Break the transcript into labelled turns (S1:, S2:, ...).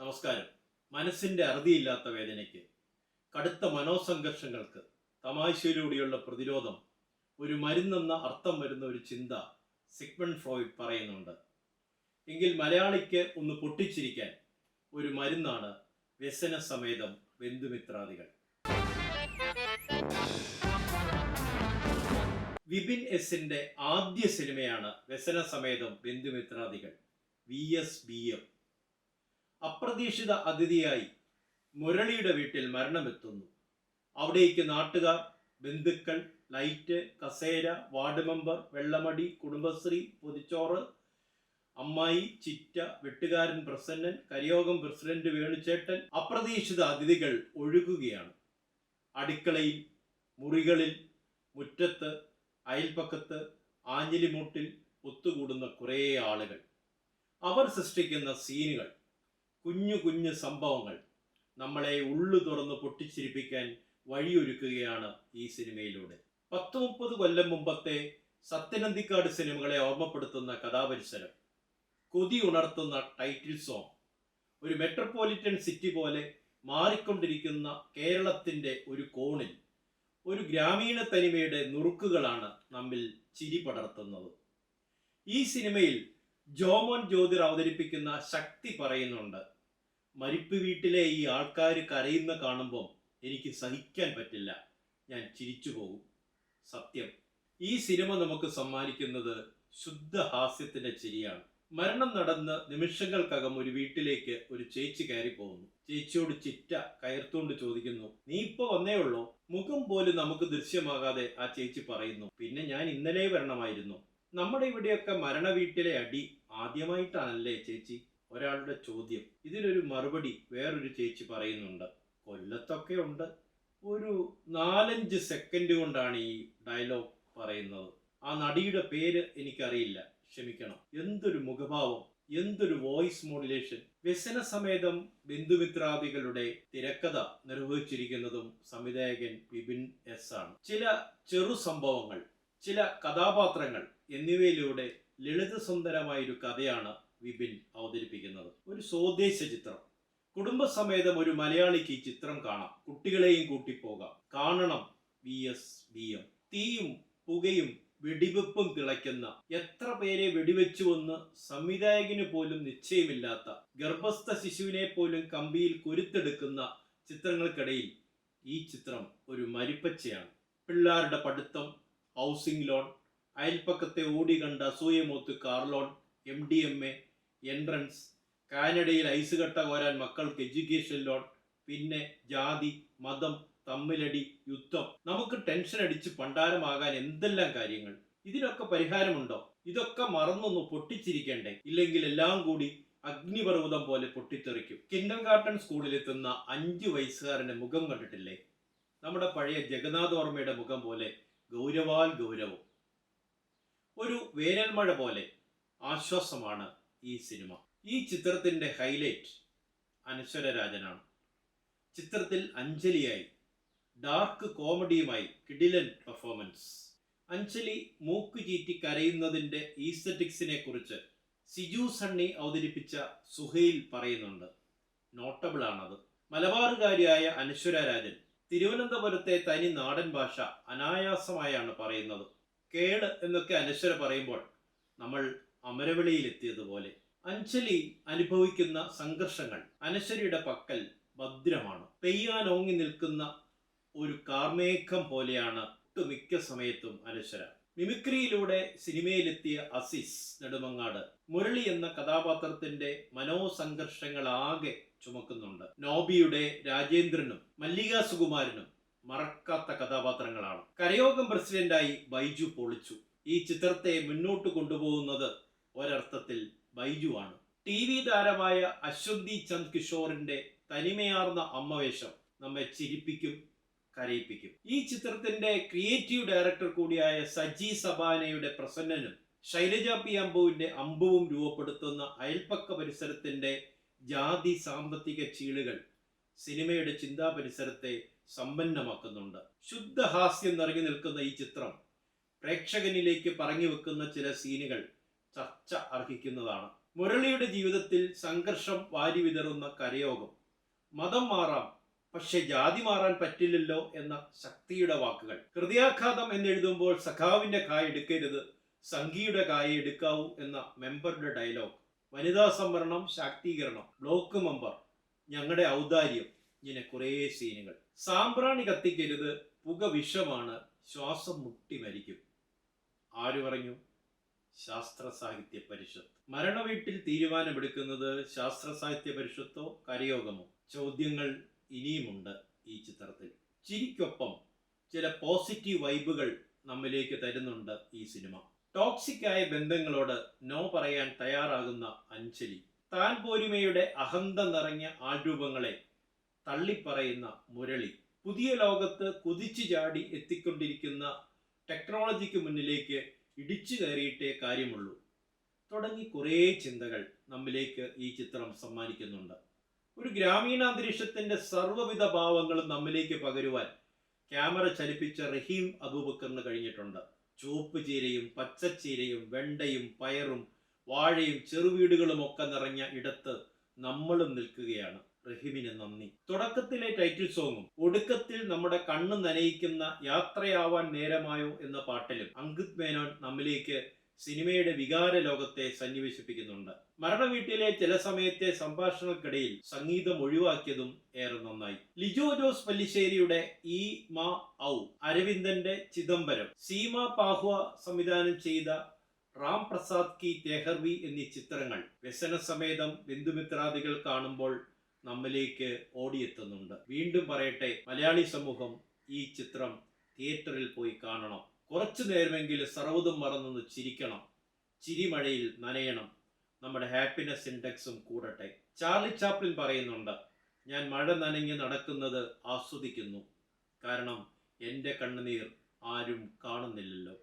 S1: നമസ്കാരം. മനസ്സിന്റെ അറുതിയില്ലാത്ത വേദനയ്ക്ക് കടുത്ത മനോസംഘർഷങ്ങൾക്ക് തമാശയിലൂടെയുള്ള പ്രതിരോധം ഒരു മരുന്നെന്ന അർത്ഥം വരുന്ന ഒരു ചിന്ത സിഗ്മൺ ഫ്രോയിഡ് പറയുന്നുണ്ട്. എങ്കിൽ മലയാളിക്ക് ഒന്ന് പൊട്ടിച്ചിരിക്കാൻ ഒരു മരുന്നാണ് വ്യസന സമേതം ബന്ധുമിത്രാദികൾ. വിപിൻ എസിന്റെ ആദ്യ സിനിമയാണ് വ്യസന സമേതം ബന്ധുമിത്രാദികൾ വി എസ് ബി എം. അപ്രതീക്ഷിത അതിഥിയായി മുരളിയുടെ വീട്ടിൽ മരണമെത്തുന്നു. അവിടേക്ക് നാട്ടുകാർ ബന്ധുക്കൾ ലൈറ്റ് കസേര വാർഡ് മെമ്പർ വെള്ളമടി കുടുംബശ്രീ പൊതിച്ചോറ് അമ്മായി ചിറ്റ വെട്ടുകാരൻ പ്രസന്നൻ കരിയോഗം പ്രസിഡന്റ് വേണുചേട്ടൻ അപ്രതീക്ഷിത അതിഥികൾ ഒഴുകുകയാണ്. അടുക്കളയിൽ മുറികളിൽ മുറ്റത്ത് അയൽപ്പക്കത്ത് ആഞ്ഞിലിമൂട്ടിൽ ഒത്തുകൂടുന്ന കുറേ ആളുകൾ. അവർ സൃഷ്ടിക്കുന്ന സീനുകൾ. കുഞ്ഞു കുഞ്ഞു സംഭവങ്ങൾ നമ്മളെ ഉള്ളു തുറന്ന് പൊട്ടിച്ചിരിപ്പിക്കാൻ വഴിയൊരുക്കുകയാണ് ഈ സിനിമയിലൂടെ. പത്ത് മുപ്പത് കൊല്ലം മുമ്പത്തെ സത്യനന്ദിക്കാട് സിനിമകളെ ഓർമ്മപ്പെടുത്തുന്ന കഥാപരിസരം. കൊതി ഉണർത്തുന്ന ടൈറ്റിൽ സോങ്. ഒരു മെട്രോപൊളിറ്റൻ സിറ്റി പോലെ മാറിക്കൊണ്ടിരിക്കുന്ന കേരളത്തിന്റെ ഒരു കോണിൽ ഒരു ഗ്രാമീണ തനിമയുടെ നുറുക്കുകളാണ് നമ്മിൽ ചിരി പടർത്തുന്നത്. ഈ സിനിമയിൽ ജോമോൻ ജ്യോതിർ അവതരിപ്പിക്കുന്ന ശക്തി പറയുന്നുണ്ട്. മരിപ്പ് വീട്ടിലെ ഈ ആൾക്കാർ കരയുന്ന കാണുമ്പോൾ എനിക്ക് സഹിക്കാൻ പറ്റില്ല. ഞാൻ ചിരിച്ചു പോകും. സത്യം ഈ സിനിമ നമുക്ക് സമ്മാനിക്കുന്നത് ശുദ്ധ ഹാസ്യത്തിന്റെ ചിരിയാണ്. മരണം നടന്ന് നിമിഷങ്ങൾക്കകം ഒരു വീട്ടിലേക്ക് ഒരു ചേച്ചി കയറി പോകുന്നു. ചേച്ചിയോട് ചിറ്റ കയർത്തുകൊണ്ട് ചോദിക്കുന്നു നീ ഇപ്പൊ വന്നേ ഉള്ളോ? മുഖം പോലും നമുക്ക് ദൃശ്യമാകാതെ ആ ചേച്ചി പറയുന്നു പിന്നെ ഞാൻ ഇന്നലെ വരണമായിരുന്നു. നമ്മുടെ ഇവിടെയൊക്കെ മരണ വീട്ടിലെ അടി ആദ്യമായിട്ടാണല്ലേ ചേച്ചി ഒരാളുടെ ചോദ്യം. ഇതിനൊരു മറുപടി വേറൊരു ചേച്ചി പറയുന്നുണ്ട്. കൊല്ലത്തൊക്കെ ഉണ്ട്. ഒരു നാലഞ്ച് സെക്കൻഡ് കൊണ്ടാണ് ഈ ഡയലോഗ് പറയുന്നത്. ആ നടിയുടെ പേര് എനിക്കറിയില്ല. ക്ഷമിക്കണം. എന്തൊരു മുഖഭാവം എന്തൊരു വോയിസ് മോഡുലേഷൻ. വ്യസന സമേതം ബന്ധുമിത്രാദികളുടെ തിരക്കഥ നിർവഹിച്ചിരിക്കുന്നതും സംവിധായകൻ വിപിൻ എസ് ആണ്. ചില ചെറു സംഭവങ്ങൾ ചില കഥാപാത്രങ്ങൾ എന്നിവയിലൂടെ ലളിതസുന്ദരമായ ഒരു കഥയാണ് വിപിൻ അവതരിപ്പിക്കുന്നത്. ഒരു സ്വദേശ ചിത്രം. കുടുംബസമേതം ഒരു മലയാളിക്ക് ഈ ചിത്രം കാണാം. കുട്ടികളെയും കൂട്ടിപ്പോകാം കാണണം വി എസ് ബി എം. തീയും പുകയും വെടിവെപ്പും തിളയ്ക്കുന്ന എത്ര പേരെ വെടിവെച്ചുവെന്ന് സംവിധായകന് പോലും നിശ്ചയമില്ലാത്ത ഗർഭസ്ഥ ശിശുവിനെ പോലും കമ്പിയിൽ കുരുത്തെടുക്കുന്ന ചിത്രങ്ങൾക്കിടയിൽ ഈ ചിത്രം ഒരു മരിപ്പച്ചയാണ്. പിള്ളേരുടെ പഠിത്തം ഹൗസിംഗ് ലോൺ അയൽപ്പക്കത്തെ ഓടി കണ്ട അസൂയമൂത്ത് car loan M D M A entrance കാനഡയിൽ ഐസ് കട്ട കോരാൻ മക്കൾക്ക് എഡ്യൂക്കേഷൻ ലോൺ പിന്നെ ജാതി മതം തമ്മിലടി യുദ്ധം. നമുക്ക് ടെൻഷൻ അടിച്ച് പണ്ടാരമാകാൻ എന്തെല്ലാം കാര്യങ്ങൾ? ഇതിനൊക്കെ പരിഹാരമുണ്ടോ? ഇതൊക്കെ മറന്നൊന്ന് പൊട്ടിച്ചിരിക്കണ്ടേ? ഇല്ലെങ്കിൽ എല്ലാം കൂടി അഗ്നിപർവതം പോലെ പൊട്ടിത്തെറിക്കും. കിൻഡർ സ്കൂളിലെത്തുന്ന അഞ്ചു വയസ്സുകാരന്റെ മുഖം കണ്ടിട്ടില്ലേ? നമ്മുടെ പഴയ ജഗന്നാഥ് വർമ്മയുടെ മുഖം പോലെ ഗൗരവാൽ ഗൗരവം. ഒരു വേനൽമഴ പോലെ ആശ്വാസമാണ് ഈ സിനിമ. ഈ ചിത്രത്തിന്റെ ഹൈലൈറ്റ് അനശ്വര രാജനാണ് ചിത്രത്തിൽ അഞ്ജലിയായി ഡാർക്ക് കോമഡിയുമായി കിഡിലൻ പെർഫോമൻസ് അഞ്ജലി മൂക്ക് ചീറ്റി കരയുന്നതിന്റെ ഈസ്തറ്റിക്സിനെ കുറിച്ച് സിജു സണ്ണി അവതരിപ്പിച്ച സുഹൈൽ പറയുന്നുണ്ട്. നോട്ടബിൾ ആണത്. മലബാറുകാരിയായ അനശ്വര രാജൻ തിരുവനന്തപുരത്തെ തനി നാടൻ ഭാഷ അനായാസമായാണ് പറയുന്നത്. കേട് എന്നൊക്കെ അനശ്വര പറയുമ്പോൾ നമ്മൾ അമരവിളിയിലെത്തിയതുപോലെ അഞ്ജലി അനുഭവിക്കുന്ന സംഘർഷങ്ങൾ അനശ്വരിയുടെ പക്കൽ ഭദ്രമാണ്. പെയ്യാൻ ഓങ്ങി നിൽക്കുന്ന ഒരു കാർമേഘം പോലെയാണ് ഒട്ടുമിക്ക സമയത്തും അനശ്വര. മിമിക്രിയിലൂടെ സിനിമയിലെത്തിയ അസീസ് നെടുമങ്ങാട് മുരളി എന്ന കഥാപാത്രത്തിന്റെ മനോസംഘർഷങ്ങളാകെ ചുമക്കുന്നുണ്ട്. നോബിയുടെ രാജേന്ദ്രനും മല്ലിക സുകുമാരനും മറക്കാത്ത കഥാപാത്രങ്ങളാണ്. കരയോഗം പ്രസിഡന്റായി ബൈജു പൊളിച്ചു. ഈ ചിത്രത്തെ മുന്നോട്ട് കൊണ്ടുപോകുന്നത് ഒരർത്ഥത്തിൽ ബൈജു ആണ് ടി വി താരമായ അശ്വതി ചന്ദ് കിഷോറിന്റെ തനിമയാർന്ന അമ്മവേഷം നമ്മെ ചിരിപ്പിക്കും കരയിപ്പിക്കും. ഈ ചിത്രത്തിന്റെ ക്രിയേറ്റീവ് ഡയറക്ടർ കൂടിയായ സജി സബാനയുടെ പ്രസന്നനും ശൈലജ പി അമ്പുവിന്റെ അമ്പുവും രൂപപ്പെടുത്തുന്ന അയൽപ്പക്ക പരിസരത്തിന്റെ ജാതി സാമ്പത്തിക ചീളുകൾ സിനിമയുടെ ചിന്താ പരിസരത്തെ സമ്പന്നമാക്കുന്നുണ്ട്. ശുദ്ധഹാസ്യം നിറഞ്ഞു നിൽക്കുന്ന ഈ ചിത്രം പ്രേക്ഷകനിലേക്ക് പറഞ്ഞു വെക്കുന്ന ചില സീനുകൾ ചർച്ച അർഹിക്കുന്നതാണ്. മുരളിയുടെ ജീവിതത്തിൽ സംഘർഷം വാരി വിതറുന്ന കരയോഗം. മതം മാറാം പക്ഷെ ജാതി മാറാൻ പറ്റില്ലല്ലോ എന്ന ശക്തിയുടെ വാക്കുകൾ. ഹൃദയാഘാതം എന്നെഴുതുമ്പോൾ സഖാവിന്റെ കായ എടുക്കരുത് സംഘിയുടെ കായ എടുക്കാവൂ എന്ന മെമ്പറുടെ ഡയലോഗ് വനിതാ സംവരണം ശാക്തീകരണം. Block member. ഞങ്ങളുടെ ഔദാര്യം. ഇങ്ങനെ കുറേ സീനുകൾ. സാമ്പ്രാണി കത്തിക്കരുത്. പുക വിഷമാണ്. ശ്വാസം മുട്ടി മരിക്കും. ആര് പറഞ്ഞു? ശാസ്ത്ര സാഹിത്യ പരിഷത്ത്. മരണവീട്ടിൽ തീരുമാനമെടുക്കുന്നത് ശാസ്ത്ര സാഹിത്യ പരിഷത്തോ കരയോഗമോ? ചോദ്യങ്ങൾ ഇനിയുമുണ്ട് ഈ ചിത്രത്തിൽ. ചിരിക്കൊപ്പം ചില പോസിറ്റീവ് വൈബുകൾ നമ്മിലേക്ക് തരുന്നുണ്ട് ഈ സിനിമ. ടോക്സിക് ആയ ബന്ധങ്ങളോട് നോ പറയാൻ തയ്യാറാകുന്ന അഞ്ജലി. താൻ പോരുമയുടെ അഹന്ത നിറഞ്ഞ ആൾരൂപങ്ങളെ തള്ളിപ്പറയുന്ന മുരളി പുതിയ ലോകത്ത് കുതിച്ചു ചാടി എത്തിക്കൊണ്ടിരിക്കുന്ന ടെക്നോളജിക്ക് മുന്നിലേക്ക് ഇടിച്ചു കയറിയിട്ടേ കാര്യമുള്ളൂ. തുടങ്ങി കുറേ ചിന്തകൾ നമ്മിലേക്ക് ഈ ചിത്രം സമ്മാനിക്കുന്നുണ്ട്. ഒരു ഗ്രാമീണാന്തരീക്ഷത്തിന്റെ സർവവിധ ഭാവങ്ങളും നമ്മിലേക്ക് പകരുവാൻ ക്യാമറ ചലിപ്പിച്ച റഹീം അബൂബക്കറിന് കഴിഞ്ഞിട്ടുണ്ട്. ചുവപ്പ് ചീരയും പച്ചച്ചീരയും വെണ്ടയും പയറും വാഴയും ചെറുവീടുകളും ഒക്കെ നിറഞ്ഞ ഇടത്ത് നമ്മളും നിൽക്കുകയാണ്. റഹിമിന് നന്ദി. തുടക്കത്തിലെ ടൈറ്റിൽ സോങ്ങും ഒടുക്കത്തിൽ നമ്മുടെ കണ്ണ് നനയിക്കുന്ന യാത്രയാവാൻ നേരമായോ എന്ന പാട്ടിലും അങ്കിത് മേനോൻ നമ്മിലേക്ക് സിനിമയുടെ വികാര ലോകത്തെ സന്നിവേശിപ്പിക്കുന്നുണ്ട്. മരണവീട്ടിലെ ചില സമയത്തെ സംഭാഷണക്കിടയിൽ സംഗീതം ഒഴിവാക്കിയതും ഏറെ നന്നായി. ലിജോ ജോസ് പല്ലിശ്ശേരിയുടെ ഈ മാ ഔ അരവിന്ദന്റെ ചിദംബരം സീമ പാഹ്വ സംവിധാനം ചെയ്ത റാം പ്രസാദ് കി തേഹർവി എന്നീ ചിത്രങ്ങൾ വ്യസന സമേതം ബന്ധുമിത്രാദികൾ കാണുമ്പോൾ നമ്മിലേക്ക് ഓടിയെത്തുന്നുണ്ട്. വീണ്ടും പറയട്ടെ മലയാളി സമൂഹം ഈ ചിത്രം തിയേറ്ററിൽ പോയി കാണണം. കുറച്ചു നേരമെങ്കിലും സർവതും മറന്നൊന്ന് ചിരിക്കണം. ചിരിമഴയിൽ നനയണം. നമ്മുടെ ഹാപ്പിനെസ് ഇൻഡെക്സും കൂടട്ടെ. ചാർലി ചാപ്ലിൻ പറയുന്നുണ്ട് ഞാൻ മഴ നനഞ്ഞ് നടക്കുന്നത് ആസ്വദിക്കുന്നു. കാരണം എന്റെ കണ്ണുനീർ ആരും കാണുന്നില്ലല്ലോ.